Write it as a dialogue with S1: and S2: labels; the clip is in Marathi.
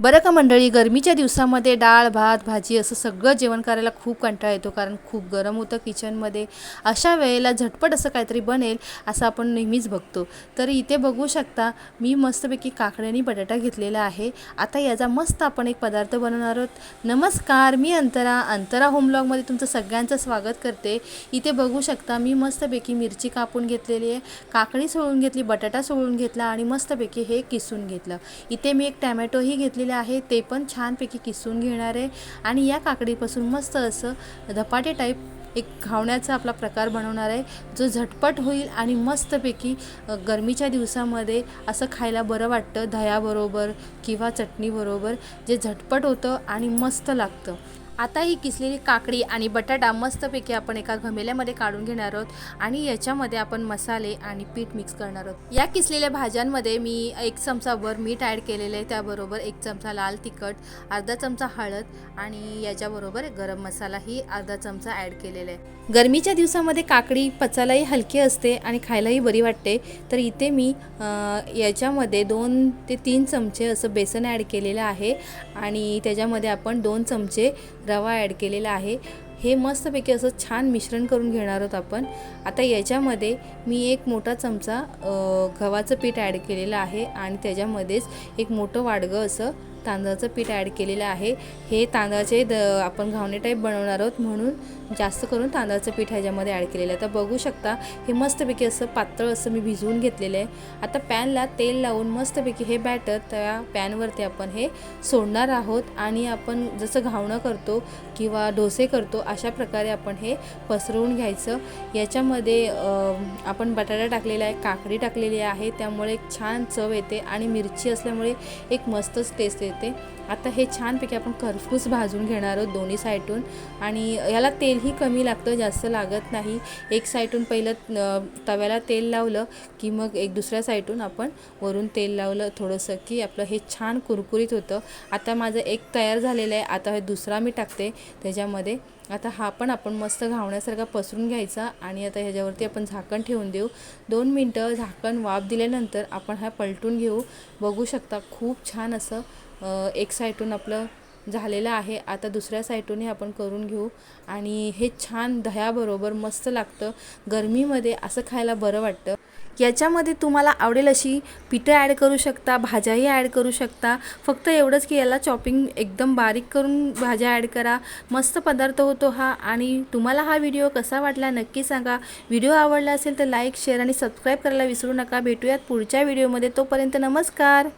S1: बरं का मंडळी गरमीच्या दिवसामध्ये डाळ भात भाजी असं सगळं जेवण करायला खूप कंटाळा येतो कारण खूप गरम होतं किचनमध्ये. अशा वेळेला झटपट असं काहीतरी बनेल असं आपण नेहमीच बघतो. तर इथे बघू शकता मी मस्तपैकी काकड्यानी बटाटा घेतलेला आहे. आता याचा मस्त आपण एक पदार्थ बनवणार आहोत. नमस्कार मी अंतरा. अंतरा होमलॉगमध्ये तुमचं सगळ्यांचं स्वागत करते. इथे बघू शकता मी मस्तपैकी मिरची कापून घेतलेली आहे. काकडी सोळून घेतली बटाटा सोळून घेतला आणि मस्तपैकी हे किसून घेतलं. इथे मी एक टॅमॅटोही घेतले आहे ते पण छानपैकी किसून घेणार आहे. आणि या काकडीपासून मस्त असं धपाटे टाईप एक घावण्याचा आपला प्रकार बनवणार आहे जो झटपट होईल आणि मस्तपैकी गरमीच्या दिवसामध्ये असं खायला बरं वाटतं दह्याबरोबर किंवा चटणीबरोबर जे झटपट होतं आणि मस्त लागतं. आता ही किसलेली काकडी आणि बटाटा मस्तपैकी आपण एका घमेल्यामध्ये काढून घेणार आहोत आणि याच्यामध्ये आपण मसाले आणि पीठ मिक्स करणार आहोत. या किसलेल्या भाज्यांमध्ये मी एक चमचाभर मीठ ॲड केलेलं आहे. त्याबरोबर एक चमचा लाल तिखट अर्धा चमचा हळद आणि याच्याबरोबर गरम मसालाही अर्धा चमचा ॲड केलेला आहे. गरमीच्या दिवसामध्ये काकडी पचायलाही हलकी असते आणि खायलाही बरी वाटते. तर इथे मी याच्यामध्ये दोन ते तीन चमचे असं बेसन ॲड केलेलं आहे आणि त्याच्यामध्ये आपण दोन चमचे रवा ॲड केलेला आहे. हे मस्तपैकी असं छान मिश्रण करून घेणार आहोत आपण. आता याच्यामध्ये मी एक मोठा चमचा गव्हाचं पीठ ॲड केलेलं आहे आणि त्याच्यामध्येच एक मोठं वाडगं असं तांदळाचं पीठ ॲड केलेलं आहे. हे तांदळाचे द आपण घावणे टाईप बनवणार आहोत म्हणून जास्त करून तांदळाचं पीठ ह्याच्यामध्ये ॲड केलेलं आहे. तर बघू शकता हे मस्तपैकी असं पातळ असं मी भिजवून घेतलेलं आहे. आता पॅनला तेल लावून मस्तपैकी हे बॅटर त्या पॅनवरती आपण हे सोडणार आहोत आणि आपण जसं घावणं करतो किंवा डोसे करतो अशा प्रकारे आपण हे पसरवून घ्यायचं. याच्यामध्ये आपण बटाटा टाकलेला आहे काकडी टाकलेली आहे त्यामुळे एक छान चव येते आणि मिरची असल्यामुळे एक मस्तच टेस्ट येते. आता हे छानपैकी आपण खरपूस भाजून घेणार आहोत दोन्ही साईडून आणि याला तेलही कमी लागतं जास्त लागत नाही. एक साईडून पहिलं तव्याला तेल लावलं की मग एक दुसऱ्या साईडून आपण वरून तेल लावलं थोडंसं की आपलं हे छान कुरकुरीत होतं. आता माझं एक तयार झालेलं आहे. आता हे दुसरा मी टाकते. त्याच्यामध्ये आता हा पण आपण मस्त घावण्यासारखा पसरून घ्यायचा आणि आता ह्याच्यावरती आपण झाकण ठेवून देऊ. दोन मिनटं झाकण वाफ दिल्यानंतर आपण हा पलटून घेऊ. बघू शकता खूप छान असं एक साईडून आपलं झालेलं आहे. आता दुसऱ्या साईडूनही आपण करून घेऊ. आणि हे छान दह्याबरोबर मस्त लागतं. गरमीमध्ये असं खायला बरं वाटतं. याच्यामध्ये तुम्हाला आवडेल अशी पिठं ॲड करू शकता भाज्याही ॲड करू शकता. फक्त एवढंच की याला चॉपिंग एकदम बारीक करून भाज्या ॲड करा. मस्त पदार्थ होतो हा. आणि तुम्हाला हा व्हिडिओ कसा वाटला नक्की सांगा. व्हिडिओ आवडला असेल तर लाईक शेअर आणि सबस्क्राईब करायला विसरू नका. भेटूयात पुढच्या व्हिडिओमध्ये. तोपर्यंत नमस्कार.